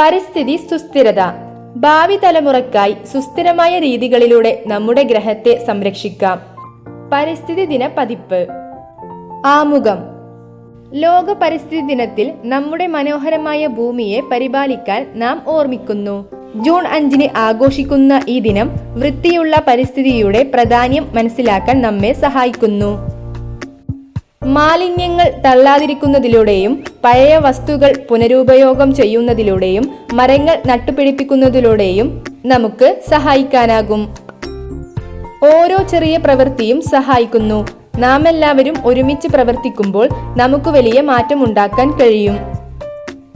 പരിസ്ഥിതി സുസ്ഥിരത. ഭാവി തലമുറക്കായി സുസ്ഥിരമായ രീതികളിലൂടെ നമ്മുടെ ഗ്രഹത്തെ സംരക്ഷിക്കാം. പരിസ്ഥിതി ദിന പതിപ്പ്. ആമുഖം. ലോക പരിസ്ഥിതി ദിനത്തിൽ നമ്മുടെ മനോഹരമായ ഭൂമിയെ പരിപാലിക്കാൻ നാം ഓർമ്മിക്കുന്നു. ജൂൺ അഞ്ചിന് ആഘോഷിക്കുന്ന ഈ ദിനം വൃത്തിയുള്ള പരിസ്ഥിതിയുടെ പ്രാധാന്യം മനസ്സിലാക്കാൻ നമ്മെ സഹായിക്കുന്നു. മാലിന്യങ്ങൾ തള്ളാതിരിക്കുന്നതിലൂടെയും പഴയ വസ്തുക്കൾ പുനരുപയോഗം ചെയ്യുന്നതിലൂടെയും മരങ്ങൾ നട്ടുപിടിപ്പിക്കുന്നതിലൂടെയും നമുക്ക് സഹായിക്കാനാകും. ഓരോ ചെറിയ പ്രവൃത്തിയും സഹായിക്കുന്നു. നാം എല്ലാവരും ഒരുമിച്ച് പ്രവർത്തിക്കുമ്പോൾ നമുക്ക് വലിയ മാറ്റമുണ്ടാക്കാൻ കഴിയും.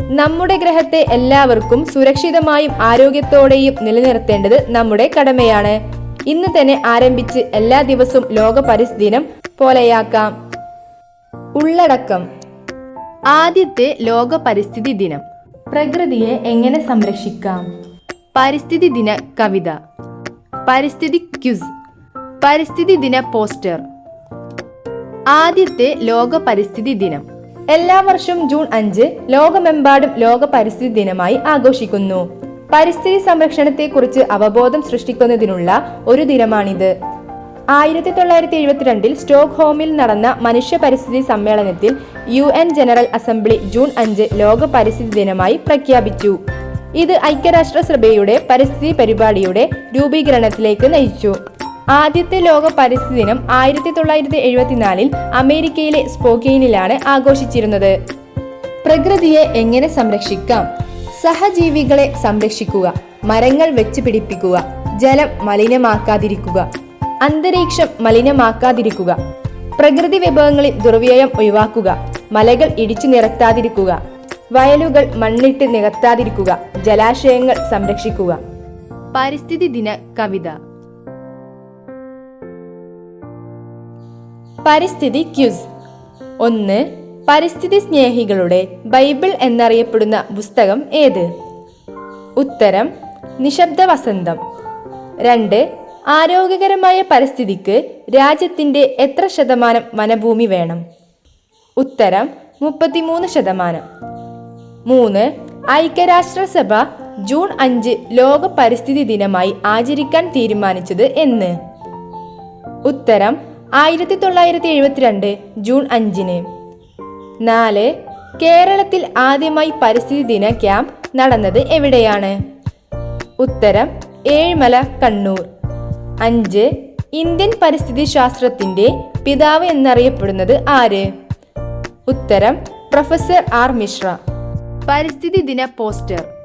നമ്മുടെ ഗ്രഹത്തെ എല്ലാവർക്കും സുരക്ഷിതമായും ആരോഗ്യത്തോടെയും നിലനിർത്തേണ്ടത് നമ്മുടെ കടമയാണ്. ഇന്ന് തന്നെ ആരംഭിച്ച് എല്ലാ ദിവസവും ലോക പരിസ്ഥിതി ദിനം പോലെയാക്കാം. ഉള്ളടക്കം. ആദ്യത്തെ ലോക പരിസ്ഥിതി ദിനം. പ്രകൃതിയെ എങ്ങനെ സംരക്ഷിക്കാം? പരിസ്ഥിതി ദിന കവിത. പരിസ്ഥിതി ക്യുസ് പരിസ്ഥിതി ദിന പോസ്റ്റർ. ആദ്യത്തെ ലോക പരിസ്ഥിതി ദിനം. എല്ലാ വർഷവും ജൂൺ അഞ്ച് ലോകമെമ്പാടും ലോക പരിസ്ഥിതി ദിനമായി ആഘോഷിക്കുന്നു. പരിസ്ഥിതി സംരക്ഷണത്തെക്കുറിച്ച് അവബോധം സൃഷ്ടിക്കുന്നതിനുള്ള ഒരു ദിനമാണിത്. ആയിരത്തി തൊള്ളായിരത്തി എഴുപത്തിരണ്ടിൽ സ്റ്റോക്ക് ഹോമിൽ നടന്ന മനുഷ്യ പരിസ്ഥിതി സമ്മേളനത്തിൽ U N general assembly June അഞ്ച് ലോക പരിസ്ഥിതി ദിനമായി പ്രഖ്യാപിച്ചു. ഇത് ഐക്യരാഷ്ട്ര സഭയുടെ പരിസ്ഥിതി പരിപാടിയുടെ രൂപീകരണത്തിലേക്ക് നയിച്ചു. ആദ്യത്തെ ലോക പരിസ്ഥിതി ദിനം ആയിരത്തി തൊള്ളായിരത്തി എഴുപത്തിനാലിൽ അമേരിക്കയിലെ സ്പോക്കെയിനിലാണ് ആഘോഷിച്ചിരുന്നത്. പ്രകൃതിയെ എങ്ങനെ സംരക്ഷിക്കാം? സഹജീവികളെ സംരക്ഷിക്കുക മരങ്ങൾ വെച്ച് പിടിപ്പിക്കുക ജലം മലിനമാക്കാതിരിക്കുക അന്തരീക്ഷം മലിനമാക്കാതിരിക്കുക. പ്രകൃതി വിഭവങ്ങളിൽ ദുർവ്യയം ഒഴിവാക്കുക. മലകൾ ഇടിച്ചു നിരത്താതിരിക്കുക. വയലുകൾ മണ്ണിട്ട് നികത്താതിരിക്കുക. ജലാശയങ്ങൾ സംരക്ഷിക്കുക. പരിസ്ഥിതി ദിന കവിത. പരിസ്ഥിതി ക്യൂസ്. ഒന്ന് പരിസ്ഥിതി സ്നേഹികളുടെ ബൈബിൾ എന്നറിയപ്പെടുന്ന പുസ്തകം ഏത്? ഉത്തരം നിശബ്ദ വസന്തം. രണ്ട് ആരോഗ്യകരമായ പരിസ്ഥിതിക്ക് രാജ്യത്തിന്റെ എത്ര ശതമാനം വനഭൂമി വേണം? ഉത്തരം മുപ്പത്തിമൂന്ന് ശതമാനം. മൂന്ന് ഐക്യരാഷ്ട്രസഭ ജൂൺ അഞ്ച് ലോക പരിസ്ഥിതി ദിനമായി ആചരിക്കാൻ തീരുമാനിച്ചത് എന്ന്. ഉത്തരം ആയിരത്തി തൊള്ളായിരത്തി എഴുപത്തിരണ്ട് ജൂൺ അഞ്ചിന്. നാല് കേരളത്തിൽ ആദ്യമായി പരിസ്ഥിതി ദിന ക്യാമ്പ് നടന്നത് എവിടെയാണ്? ഉത്തരം ഏഴ്മല കണ്ണൂർ. അഞ്ച് ഇന്ത്യൻ പരിസ്ഥിതി ശാസ്ത്രത്തിന്റെ പിതാവ് എന്നറിയപ്പെടുന്നത് ആര്? ഉത്തരം പ്രൊഫസർ ആർ മിശ്ര. പരിസ്ഥിതി ദിന പോസ്റ്റർ.